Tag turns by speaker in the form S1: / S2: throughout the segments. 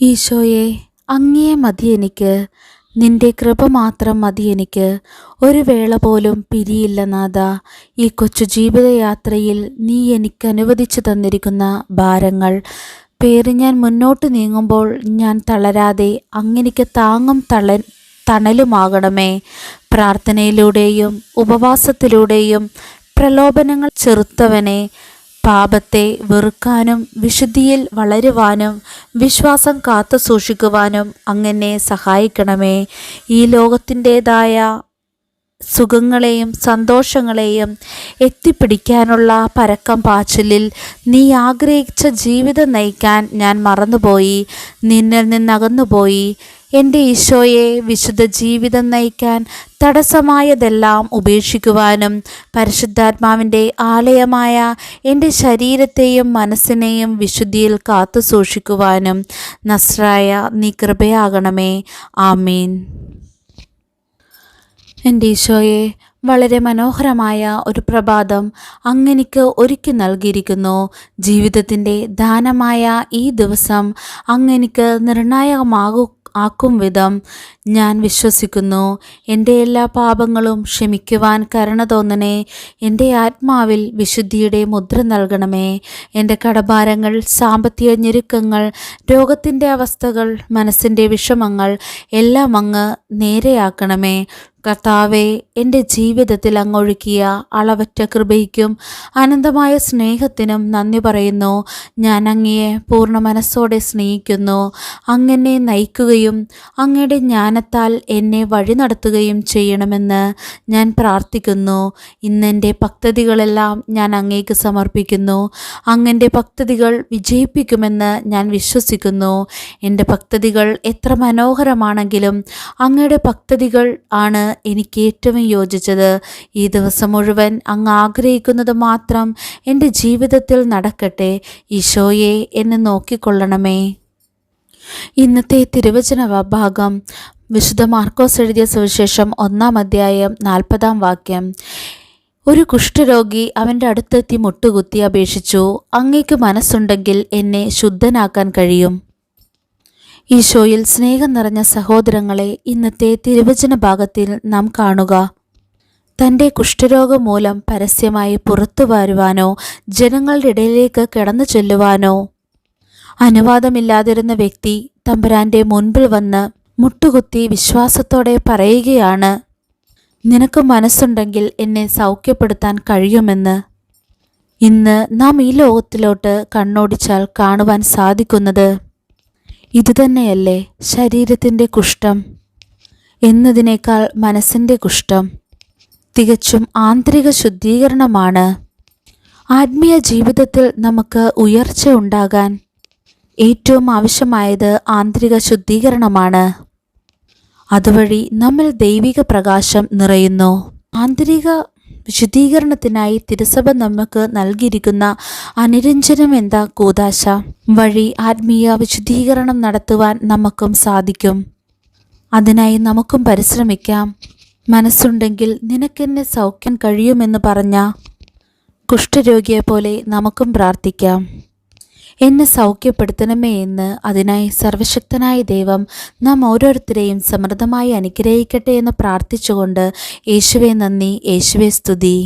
S1: ഈശോയെ അങ്ങേ മതി എനിക്ക്. നിന്റെ കൃപ മാത്രം മതി എനിക്ക്. ഒരു വേള പോലും പിരിയില്ല നാഥ. ഈ കൊച്ചു ജീവിതയാത്രയിൽ നീ എനിക്ക് അനുവദിച്ചു തന്നിരിക്കുന്ന ഭാരങ്ങൾ. പേര് ഞാൻ മുന്നോട്ട് നീങ്ങുമ്പോൾ ഞാൻ തളരാതെ അങ്ങനെക്ക് താങ്ങും തള തണലുമാകണമേ. പ്രാർത്ഥനയിലൂടെയും ഉപവാസത്തിലൂടെയും പ്രലോഭനങ്ങൾ ചെറുത്തവനെ പാപത്തെ വെറുക്കാനും വിശുദ്ധിയിൽ വളരുവാനും വിശ്വാസം കാത്തു സൂക്ഷിക്കുവാനും അങ്ങനെ സഹായിക്കണമേ. ഈ ലോകത്തിന്റെതായ സുഖങ്ങളെയും സന്തോഷങ്ങളെയും എത്തിപ്പിടിക്കാനുള്ള പരക്കം പാച്ചിലിൽ നീ ആഗ്രഹിച്ച ജീവിതം നയിക്കാൻ ഞാൻ മറന്നുപോയി. നിന്നിൽ നിന്നകന്നുപോയി. എന്റെ ഈശോയെ വിശുദ്ധ ജീവിതം നയിക്കാൻ തടസ്സമായതെല്ലാം ഉപേക്ഷിക്കുവാനും പരിശുദ്ധാത്മാവിന്റെ ആലയമായ എന്റെ ശരീരത്തെയും മനസ്സിനെയും വിശുദ്ധിയിൽ കാത്തു സൂക്ഷിക്കുവാനും നസ്രായ നീ കൃപയാകണമേ. ആമീൻ. എന്റെ ഈശോയെ വളരെ മനോഹരമായ ഒരു പ്രഭാതം അങ്ങനിക്ക് ഒരുക്കി നൽകിയിരിക്കുന്നു. ജീവിതത്തിന്റെ ദാനമായ ഈ ദിവസം അങ്ങനിക്ക് നിർണായകമാകു ആക്കും വിധം ഞാൻ വിശ്വസിക്കുന്നു. എന്റെ എല്ലാ പാപങ്ങളും ക്ഷമിക്കുവാൻ കരുണ തോന്നണേ. എന്റെ ആത്മാവിൽ വിശുദ്ധിയുടെ മുദ്ര നൽകണമേ. എന്റെ കടഭാരങ്ങൾ സാമ്പത്തിക ഞെരുക്കങ്ങൾ രോഗത്തിന്റെ അവസ്ഥകൾ മനസ്സിന്റെ വിഷമങ്ങൾ എല്ലാം അങ്ങ് നേരെയാക്കണമേ. കർത്താവെ എന്റെ ജീവിതത്തിൽ അങ്ങൊഴുക്കിയ അളവറ്റ കൃപയ്ക്കും അനന്തമായ സ്നേഹത്തിനും നന്ദി പറയുന്നു. ഞാൻ അങ്ങയെ പൂർണ മനസ്സോടെ സ്നേഹിക്കുന്നു. അങ്ങനെ നയിക്കുകയും അങ്ങയുടെ ജ്ഞാനത്താൽ എന്നെ വഴി നടത്തുകയും ചെയ്യണമെന്ന് ഞാൻ പ്രാർത്ഥിക്കുന്നു. ഇന്നെന്റെ പദ്ധതികളെല്ലാം ഞാൻ അങ്ങേക്ക് സമർപ്പിക്കുന്നു. അങ്ങന്റെ പദ്ധതികൾ വിജയിപ്പിക്കുമെന്ന് ഞാൻ വിശ്വസിക്കുന്നു. എന്റെ പദ്ധതികൾ എത്ര മനോഹരമാണെങ്കിലും അങ്ങയുടെ പദ്ധതികൾ ആണ് എനിക്ക് ഏറ്റവും യോജിച്ചത് ഈ ദിവസം മുഴുവൻ അങ്ങ് ആഗ്രഹിക്കുന്നത് മാത്രം എന്റെ ജീവിതത്തിൽ നടക്കട്ടെ. ഈശോയെ എന്നെ നോക്കിക്കൊള്ളണമേ. ഇന്നത്തെ തിരുവചന ഭാഗം വിശുദ്ധ മാർക്കോസ് എഴുതിയ സുവിശേഷം ഒന്നാം അധ്യായം നാൽപ്പതാം വാക്യം. ഒരു കുഷ്ഠരോഗി അവന്റെ അടുത്തെത്തി മുട്ടുകുത്തി അപേക്ഷിച്ചു അങ്ങേക്ക് മനസ്സുണ്ടെങ്കിൽ എന്നെ ശുദ്ധനാക്കാൻ കഴിയും. ഈശോയിൽ സ്നേഹം നിറഞ്ഞ സഹോദരങ്ങളെ ഇന്നത്തെ തിരുവചന ഭാഗത്തിൽ നാം കാണുക. തന്റെ കുഷ്ഠരോഗം മൂലം പരസ്യമായി പുറത്തു വരുവാനോ ജനങ്ങളുടെ ഇടയിലേക്ക് കിടന്നു ചെല്ലുവാനോ അനുവാദമില്ലാതിരുന്ന വ്യക്തി തമ്പുരാന്റെ മുൻപിൽ വന്ന് മുട്ടുകുത്തി വിശ്വാസത്തോടെ പറയുകയാണ് നിനക്ക് മനസ്സുണ്ടെങ്കിൽ എന്നെ സൗഖ്യപ്പെടുത്താൻ കഴിയുമെന്ന്. ഇന്ന് നാം ഈ ലോകത്തിലോട്ട് കണ്ണോടിച്ചാൽ കാണുവാൻ സാധിക്കുന്നത് ഇതുതന്നെയല്ലേ ശരീരത്തിന്റെ കുഷ്ഠം എന്നതിനേക്കാൾ മനസ്സിന്റെ കുഷ്ഠം. തികച്ചും ആന്തരിക ശുദ്ധീകരണമാണ്. ആത്മീയ ജീവിതത്തിൽ നമുക്ക് ഉയർച്ച ഉണ്ടാകാൻ ഏറ്റവും ആവശ്യമായത് ആന്തരിക ശുദ്ധീകരണമാണ്. അതുവഴി നമ്മൾ ദൈവിക പ്രകാശം നിറയുന്നു. ആന്തരിക വിശുദ്ധീകരണത്തിനായി തിരുസഭ നമുക്ക് നൽകിയിരിക്കുന്ന അനുരഞ്ജനം എന്താ കൂതാശ വഴി ആത്മീയ വിശുദ്ധീകരണം നടത്തുവാൻ നമുക്കും സാധിക്കും. അതിനായി നമുക്കും പരിശ്രമിക്കാം. മനസ്സുണ്ടെങ്കിൽ നിനക്കെന്നെ സൗഖ്യം കഴിയുമെന്ന് പറഞ്ഞ കുഷ്ഠരോഗിയെ പോലെ നമുക്കും പ്രാർത്ഥിക്കാം. എന്നെ സൗഖ്യപ്പെടുത്തണമേ എന്ന് അതിനായി സർവശക്തനായ ദൈവം നാം ഓരോരുത്തരെയും സമൃദ്ധമായി അനുഗ്രഹിക്കട്ടെ എന്ന് പ്രാർത്ഥിച്ചുകൊണ്ട് യേശുവെ നന്ദി യേശുവെ സ്തുതി.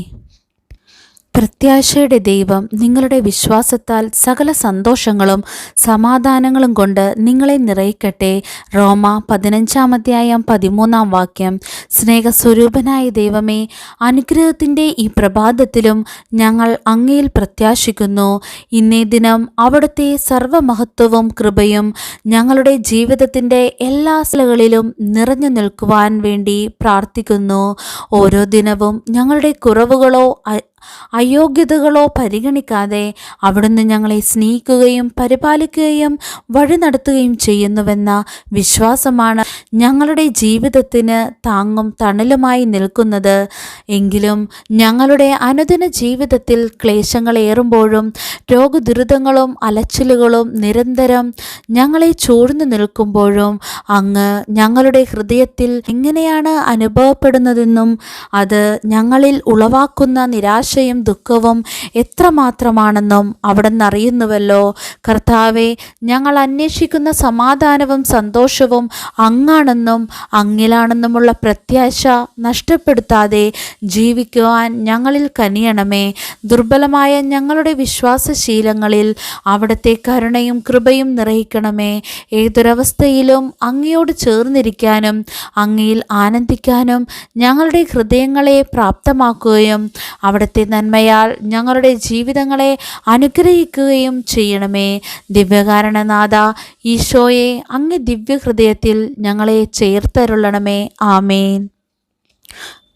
S1: പ്രത്യാശയുടെ ദൈവം നിങ്ങളുടെ വിശ്വാസത്താൽ സകല സന്തോഷങ്ങളും സമാധാനങ്ങളും കൊണ്ട് നിങ്ങളെ നിറയിക്കട്ടെ. റോമ പതിനഞ്ചാം അധ്യായം പതിമൂന്നാം വാക്യം. സ്നേഹസ്വരൂപനായ ദൈവമേ അനുഗ്രഹത്തിന്റെ ഈ പ്രഭാതത്തിലും ഞങ്ങൾ അങ്ങയിൽ പ്രത്യാശിക്കുന്നു. ഇന്നേ ദിനം അവിടുത്തെ സർവമഹത്വവും കൃപയും ഞങ്ങളുടെ ജീവിതത്തിന്റെ എല്ലാ സ്ഥലങ്ങളിലും നിറഞ്ഞു നിൽക്കുവാൻ വേണ്ടി പ്രാർത്ഥിക്കുന്നു. ഓരോ ദിനവും ഞങ്ങളുടെ കുറവുകളോ അയോഗ്യതകളോ പരിഗണിക്കാതെ അവിടുന്ന് ഞങ്ങളെ സ്നേഹിക്കുകയും പരിപാലിക്കുകയും വഴി നടത്തുകയും ചെയ്യുന്നുവെന്ന വിശ്വാസമാണ് ഞങ്ങളുടെ ജീവിതത്തിന് താങ്ങും തണലുമായി നിൽക്കുന്നത്. എങ്കിലും ഞങ്ങളുടെ അനുദിന ജീവിതത്തിൽ ക്ലേശങ്ങളേറുമ്പോഴും രോഗദുരിതങ്ങളും അലച്ചിലുകളും നിരന്തരം ഞങ്ങളെ ചൂഴ്ന്നു നിൽക്കുമ്പോഴും അങ്ങ് ഞങ്ങളുടെ ഹൃദയത്തിൽ എങ്ങനെയാണ് അനുഭവപ്പെടുന്നതെന്നും അത് ഞങ്ങളിൽ ഉളവാക്കുന്ന നിരാശയും ദുഃഖവും എത്രമാത്രമാണെന്നും അവിടുന്ന് അറിയുന്നുവല്ലോ. കർത്താവെ ഞങ്ങൾ അന്വേഷിക്കുന്ന സമാധാനവും സന്തോഷവും അങ്ങാണെന്നും അങ്ങിലാണെന്നുമുള്ള പ്രത്യാശ നഷ്ടപ്പെടുത്താതെ ജീവിക്കുവാൻ ഞങ്ങളിൽ കനിയണമേ. ദുർബലമായ ഞങ്ങളുടെ വിശ്വാസശീലങ്ങളിൽ അവിടുത്തെ കരുണയും കൃപയും നിറയിക്കണമേ. ഏതൊരവസ്ഥയിലും അങ്ങയോട് ചേർന്നിരിക്കാനും അങ്ങയിൽ ആനന്ദിക്കാനും ഞങ്ങളുടെ ഹൃദയങ്ങളെ പ്രാപ്തമാക്കുകയും അവിടുത്തെ നന്മയാൽ ഞങ്ങളുടെ ജീവിതങ്ങളെ അനുഗ്രഹിക്കുകയും ചെയ്യണമേ. ദിവ്യകാരണനാഥ ഈശോയെ അങ്ങ് ദിവ്യഹൃദയത്തിൽ ഞങ്ങളെ ചേർത്തരുള്ളണമേ ആമേൻ.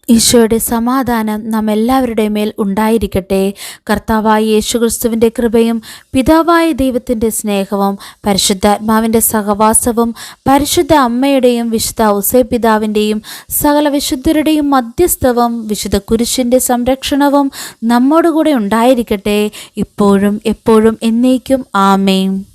S1: ഈശോയുടെ സമാധാനം നാം എല്ലാവരുടെ മേൽ ഉണ്ടായിരിക്കട്ടെ. കർത്താവായ യേശുക്രിസ്തുവിന്റെ കൃപയും പിതാവായ ദൈവത്തിന്റെ സ്നേഹവും പരിശുദ്ധാത്മാവിന്റെ സഹവാസവും പരിശുദ്ധ അമ്മയുടെയും വിശുദ്ധ ഔസേ പിതാവിന്റെയും സകല വിശുദ്ധരുടെയും മധ്യസ്ഥവും വിശുദ്ധ കുരിശിന്റെ സംരക്ഷണവും നമ്മോടുകൂടെ ഉണ്ടായിരിക്കട്ടെ. ഇപ്പോഴും എപ്പോഴും എന്നേക്കും ആമേൻ.